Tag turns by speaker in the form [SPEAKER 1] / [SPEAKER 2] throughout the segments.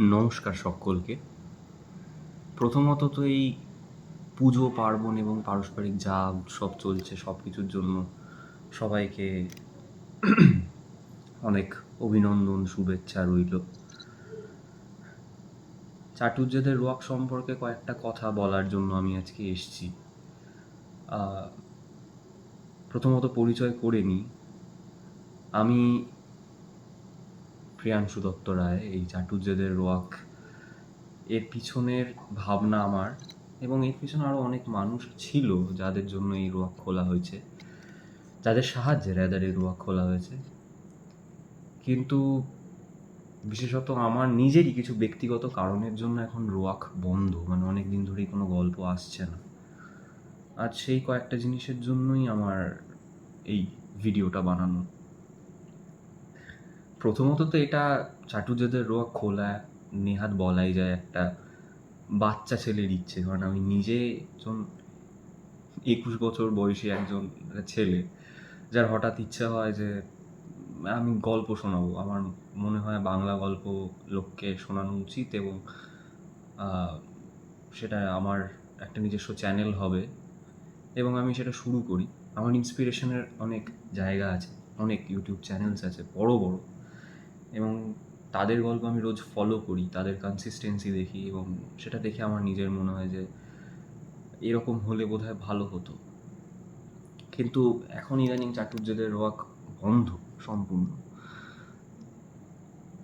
[SPEAKER 1] নমস্কার সকলকে। প্রথমত তো এই পুজো, পার্বণ এবং পারস্পরিক যা উৎসব চলছে, সব কিছুর জন্য সবাইকে অনেক অভিনন্দন, শুভেচ্ছা রইল। চাটুর্যদের রোয়াক সম্পর্কে কয়েকটা কথা বলার জন্য আমি আজকে এসেছি। প্রথমত পরিচয় করে নিই। আমি প্রিয়াংশু দত্ত রায়, এই চাটুর্যদের রোয়াক, এর পিছনের ভাবনা আমার এবং এর পিছনে আরও অনেক মানুষ ছিল যাদের জন্য এই রোয়াক খোলা হয়েছে, যাদের সাহায্যে র্যাদার এই রোয়াক খোলা হয়েছে। কিন্তু বিশেষত আমার নিজেরই কিছু ব্যক্তিগত কারণের জন্য এখন রোয়াক বন্ধ মানে অনেক দিন ধরেই কোনো গল্প আসছে না। আর সেই কয়েকটা জিনিসের জন্যই আমার এই ভিডিওটা বানানো প্রথমত তো এটা চাটুর্যদের রোগ খোলা, নেহাত বলাই যায় একটা বাচ্চা ছেলের ইচ্ছে। কারণ আমি নিজে একজন একুশ বছর বয়সী একজন ছেলে, যার হঠাৎ ইচ্ছা হয় যে আমি গল্প শোনাবো। আমার মনে হয় বাংলা গল্প লোককে শোনানো উচিত এবং সেটা আমার একটা নিজস্ব চ্যানেল হবে এবং আমি সেটা শুরু করি। আমার ইন্সপিরেশনের অনেক জায়গা আছে, অনেক ইউটিউব চ্যানেলস আছে, বড় বড়। এবং তাদের গল্প আমি রোজ ফলো করি, তাদের কনসিস্টেন্সি দেখি এবং সেটা দেখে আমার নিজের মনে হয় যে এরকম হলে বোধহয় ভালো হতো। কিন্তু এখন ইদানিং চাটুর্যদের ওয়াক বন্ধ সম্পূর্ণ।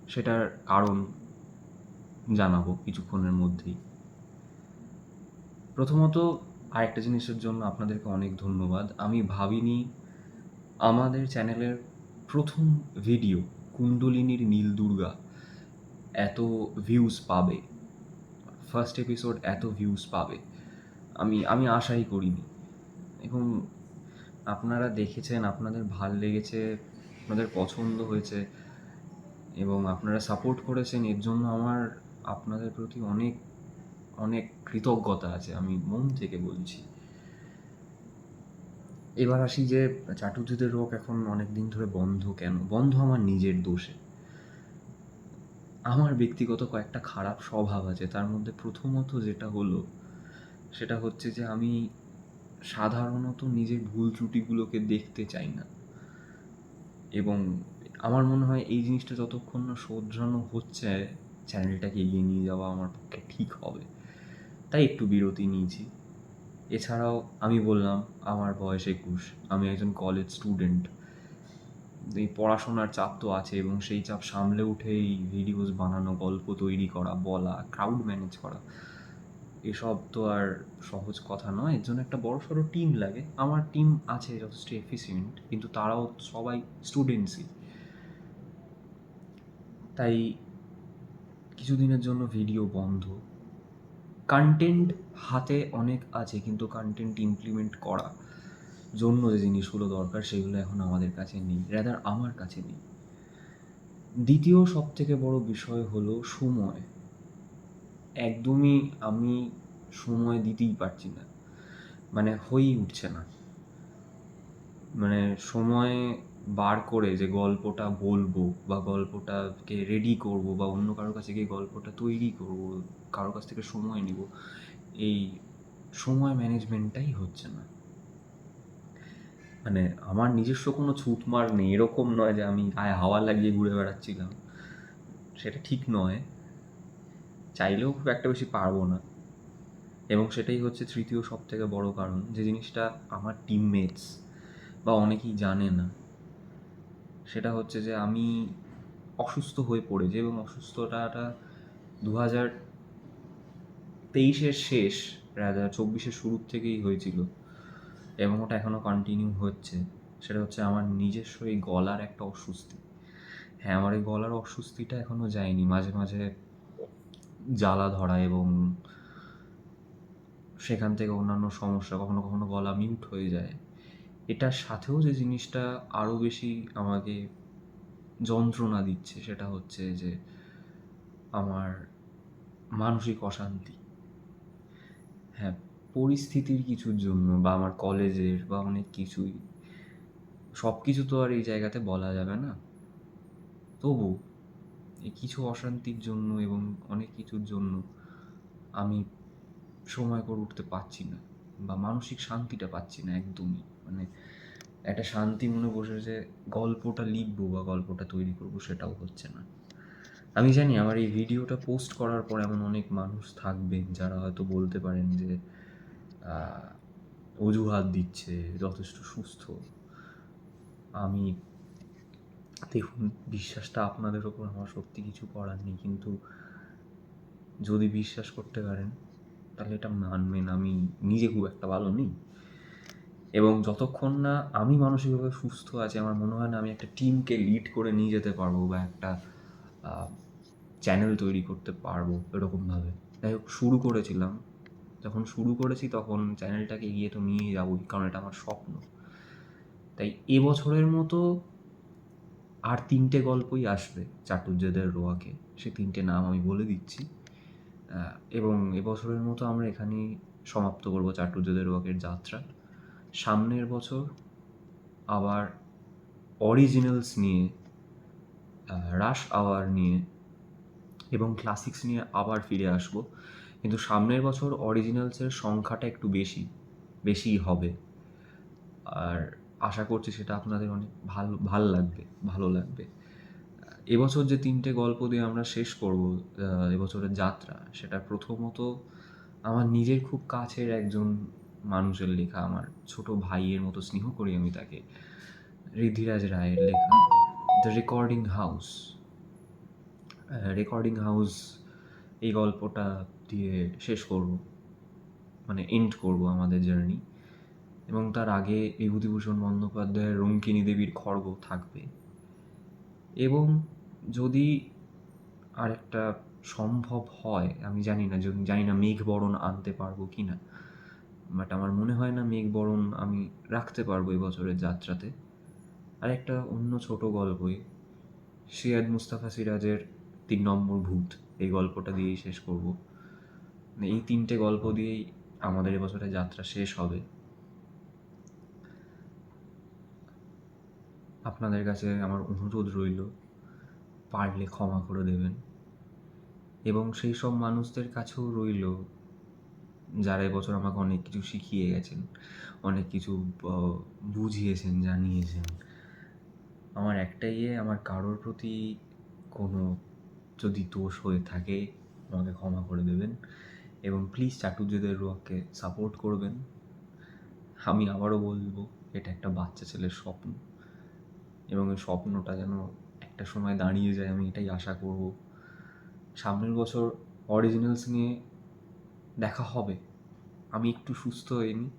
[SPEAKER 1] সেটার কারণ জানাব কিছুক্ষণের মধ্যেই। প্রথমত আরেকটা জিনিসের জন্য আপনাদেরকে অনেক ধন্যবাদ। আমি ভাবিনি আমাদের চ্যানেলের প্রথম ভিডিও কুণ্ডলিনীর নীল দুর্গা এত ভিউজ পাবে। ফার্স্ট এপিসোড এত ভিউজ পাবে। আমি আমি আশাই করিনি। এবং আপনারা দেখেছেন, আপনাদের ভালো লেগেছে, আপনাদের পছন্দ হয়েছে, এবং আপনারা সাপোর্ট করেছেন, এর জন্য আমার, আপনাদের প্রতি অনেক অনেক কৃতজ্ঞতা আছে, আমি মন থেকে বলছি। এবার আসি যে চাটুর্যদের রোগ এখন অনেক দিন ধরে বন্ধ কেন? বন্ধ আমার নিজের দোষে। আমার ব্যক্তিগত কয়েকটা খারাপ স্বভাব আছে। তার মধ্যে প্রথমত যেটা হলো, সেটা হচ্ছে যে আমি সাধারণত নিজের ভুল ত্রুটিগুলোকে দেখতে চাই না। এবং আমার মনে হয় এই জিনিসটা যতক্ষণ না শোধরানো হচ্ছে চ্যানেলটাকে এগিয়ে নিয়ে যাওয়া আমার পক্ষে ঠিক হবে। তাই একটু বিরতি নিয়েছি। এছাড়াও আমি বললাম, আমার বয়স একুশ, আমি একজন কলেজ স্টুডেন্ট এই পড়াশোনার চাপ তো আছে এবং সেই চাপ সামলে উঠেই ভিডিওস বানানো, গল্প তৈরি করা, বলা ক্রাউড ম্যানেজ করা, এসব তো আর সহজ কথা নয়। এর জন্য একটা বড় সড়ো টিম লাগে। আমার টিম আছে যথেষ্ট এফিসিয়েন্ট কিন্তু তারাও সবাই স্টুডেন্টসই তাই কিছুদিনের জন্য ভিডিও বন্ধ। কন্টেন্ট হাতে অনেক আছে কিন্তু কন্টেন্ট ইমপ্লিমেন্ট করা জন্য যে জিনিসগুলো দরকার সেগুলো এখন আমাদের কাছে নেই রাদার আমার কাছে নেই। দ্বিতীয় সব থেকে বড় বিষয় হলো সময়। একদমই আমি সময় দিতেই পারছি না মানে হয়েই উঠছে না। মানে সময় বার করে যে গল্পটা বলব বা গল্পটাকে রেডি করব বা অন্য কারোর কাছে গিয়ে গল্পটা তৈরি করব কারোর কাছ থেকে সময় নিব এই সময় ম্যানেজমেন্টটাই হচ্ছে না। মানে আমার নিজস্ব কোনো ছুটমার নেই, এরকম নয় যে আমি গায়ে হাওয়া লাগিয়ে ঘুরে বেড়াচ্ছিলাম। সেটা ঠিক নয়। চাইলেও খুব একটা বেশি পারব না। এবং সেটাই হচ্ছে তৃতীয় সব থেকে বড় কারণ, যে জিনিসটা আমার টিমমেটস বা অনেকেই জানে না। সেটা হচ্ছে যে আমি অসুস্থ হয়ে পড়েছি এবং অসুস্থতাটা দু হাজার তেইশের শেষ রাজা চব্বিশের শুরুর থেকেই হয়েছিল এবং ওটা এখনও কন্টিনিউ হচ্ছে। সেটা হচ্ছে আমার নিজস্ব এই গলার একটা অস্বস্তি। হ্যাঁ আমার এই গলার অস্বস্তিটা এখনও যায়নি। মাঝে মাঝে জ্বালা ধরা এবং সেখান থেকে অন্যান্য সমস্যা, কখনো কখনো গলা মিউট হয়ে যায়। এটার সাথেও যে জিনিসটা আরও বেশি আমাকে যন্ত্রণা দিচ্ছে, সেটা হচ্ছে যে আমার মানসিক অশান্তি। হ্যাঁ পরিস্থিতির কিছুর জন্য বা আমার কলেজের বা অনেক কিছুই সব কিছু তো আর এই জায়গাতে বলা যাবে না। তবু এই কিছু অশান্তির জন্য এবং অনেক কিছুর জন্য আমি সময় করে উঠতে পারছি না বা মানসিক শান্তিটা পাচ্ছি না একদমই। মানে একটা শান্তি মনে বসে যে গল্পটা লিখব বা গল্পটা তৈরি করব সেটাও হচ্ছে না। আমি জানি আমার এই ভিডিওটা পোস্ট করার পর এমন অনেক মানুষ থাকবেন যারা হয়তো বলতে পারেন যে অজুহাত দিচ্ছে, যথেষ্ট সুস্থ। আমি, দেখুন, বিশ্বাসটা আপনাদের ওপর আমার সত্যি কিছু করার নেই, কিন্তু যদি বিশ্বাস করতে পারেন, তাহলে এটা মানবেন। আমি নিজে খুব একটা ভালো নেই। এবং যতক্ষণ না আমি মানসিকভাবে সুস্থ আছি, আমার মনে হয় না আমি একটা টিমকে লিড করে নিয়ে যেতে পারব বা একটা চ্যানেল তৈরি করতে পারব এরকমভাবে। যাই হোক, শুরু করেছিলাম। যখন শুরু করেছি তখন চ্যানেলটাকে এগিয়ে তো নিয়ে যাবোই, কারণ এটা আমার স্বপ্ন। তাই এবছরের মতো আর তিনটে গল্পই আসবে চাটুর্যদের রোয়াকে। সে তিনটে নাম আমি বলে দিচ্ছি। এবং এবছরের মতো আমরা এখানেই সমাপ্ত করব চাটুর্যদের রোয়াকের যাত্রা। সামনের বছর আবার অরিজিনালস নিয়ে রাশ আওয়ার নিয়ে এবং ক্লাসিক্স নিয়ে আবার ফিরে আসব। কিন্তু সামনের বছর অরিজিনালসের সংখ্যাটা একটু বেশি, বেশিই হবে। আর আশা করছি সেটা আপনাদের অনেক ভালো, ভালো লাগবে, ভালো লাগবে। এবছর যে তিনটে গল্প দিয়ে আমরা শেষ করব এবছরের যাত্রা, সেটা প্রথমত আমার নিজের খুব কাছের একজন মানুষের লেখা, আমার ছোট ভাইয়ের মতো স্নেহ করি আমি তাকে ঋদ্ধিরাজ রায়ের লেখা। The recording house. Recording house এই গল্পটা দিয়ে শেষ করব। মানে এন্ড করব আমাদের জার্নি। এবং তার আগে বিভূতিভূষণ বন্দ্যোপাধ্যায়ের রঙ্কিনী দেবীর খড়গ থাকবে। এবং যদি আরেকটা সম্ভব হয়, আমি জানি না জানি না মেঘ বরণ আনতে পারব কি না বাট আমার মনে হয় না মেঘ বরণ আমি রাখতে পারব এই বছরের যাত্রাতে। আর একটা অন্য ছোট গল্পই। সিয়াদ মুস্তাফা সিরাজের তিন নম্বর ভূত, এই গল্পটা দিয়েই শেষ করব। মানে এই তিনটে গল্প দিয়েই আমাদের এবছরের যাত্রা শেষ হবে। আপনাদের কাছে আমার অনুরোধ রইল, পারলে ক্ষমা করে দেবেন। এবং সেই সব মানুষদের কাছেও রইল, যারা এবছর আমাকে অনেক কিছু শিখিয়ে গেছেন, অনেক কিছু বুঝিয়েছেন, জানিয়েছেন। আমার একটাই ইয়ে আমার কারোর প্রতি কোনো যদি দোষ হয়ে থাকে, আমাকে ক্ষমা করে দেবেন এবং প্লিজ চাটুর্যদের রোয়াকে সাপোর্ট করবেন। আমি আবারও বলব, এটা একটা বাচ্চা ছেলের স্বপ্ন এবং এই স্বপ্নটা যেন একটা সময় দাঁড়িয়ে যায়, আমি এটাই আশা করব। সামনের বছর অরিজিনালস নিয়ে দেখা হবে। আমি একটু সুস্থ হইনি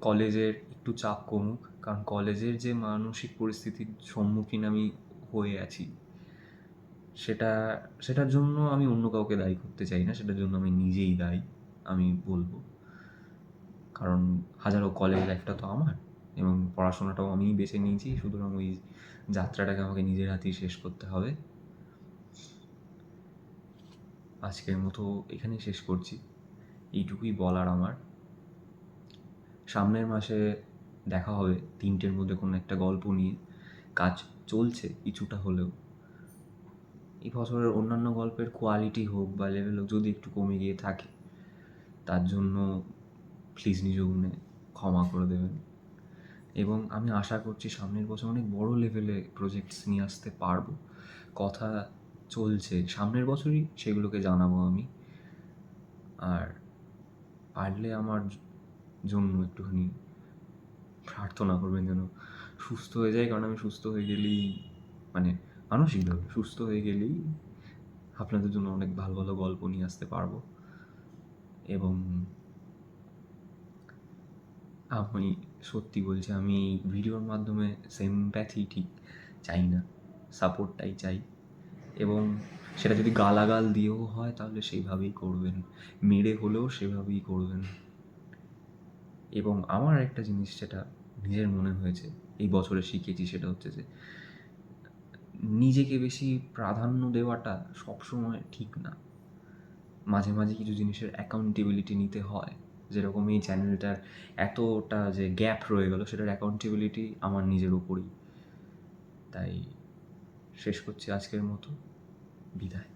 [SPEAKER 1] কলেজের একটু চাপ কমুক। কারণ কলেজের যে মানসিক পরিস্থিতির সম্মুখীন আমি হয়ে আছি, সেটা, সেটার জন্য আমি অন্য কাউকে দায়ী করতে চাই না, সেটার জন্য আমি নিজেই দায়ী, আমি বলব। কারণ হাজারো কলেজ লাইফটা তো আমার এবং পড়াশোনাটাও আমিই বেছে নিয়েছি, সুতরাং ওই যাত্রাটাকে আমাকে নিজের হাতেই শেষ করতে হবে। আজকের মতো এখানেই শেষ করছি। এইটুকুই বলার আমার। সামনের মাসে দেখা হবে। তিনটের মধ্যে কোনো একটা গল্প নিয়ে কাজ চলছে, কিছুটা হলেও। এই বছরের অন্যান্য গল্পের কোয়ালিটি হোক বা লেভেল হোক, যদি একটু কমে গিয়ে থাকে, তার জন্য প্লিজ নিজ গুণে ক্ষমা করে দেবেন। এবং আমি আশা করছি সামনের বছর অনেক বড় লেভেলে প্রজেক্টস নিয়ে আসতে পারব। কথা চলছে, সামনের বছরই সেগুলোকে জানাব আমি। আর পারলে আমার জন্য একটুখানি প্রার্থনা করবেন যেন সুস্থ হয়ে যায়, কারণ আমি সুস্থ হয়ে গেলেই মানে মানসিকভাবে সুস্থ হয়ে গেলেই আপনাদের জন্য অনেক ভালো ভালো গল্প নিয়ে আসতে পারব। এবং আমি সত্যি বলছি, আমি এই ভিডিওর মাধ্যমে সিম্প্যাথি ঠিক চাই না সাপোর্টটাই চাই। এবং সেটা যদি গালাগাল দিয়েও হয়, তাহলে সেইভাবেই করবেন, মেরে হলেও সেভাবেই করবেন। এবং আমার একটা জিনিস যেটা নিজের মনে হয়েছে, এই বছরে শিখেছি সেটা হচ্ছে যে, নিজেকে বেশি প্রাধান্য দেওয়াটা সবসময় ঠিক না। মাঝে মাঝে কিছু জিনিসের অ্যাকাউন্টেবিলিটি নিতে হয়। যেরকম এই চ্যানেলটার এতটা যে গ্যাপ রয়ে গেল, সেটার অ্যাকাউন্টেবিলিটি আমার নিজের ওপরই তাই শেষ করছি আজকের মতো। বিদায়।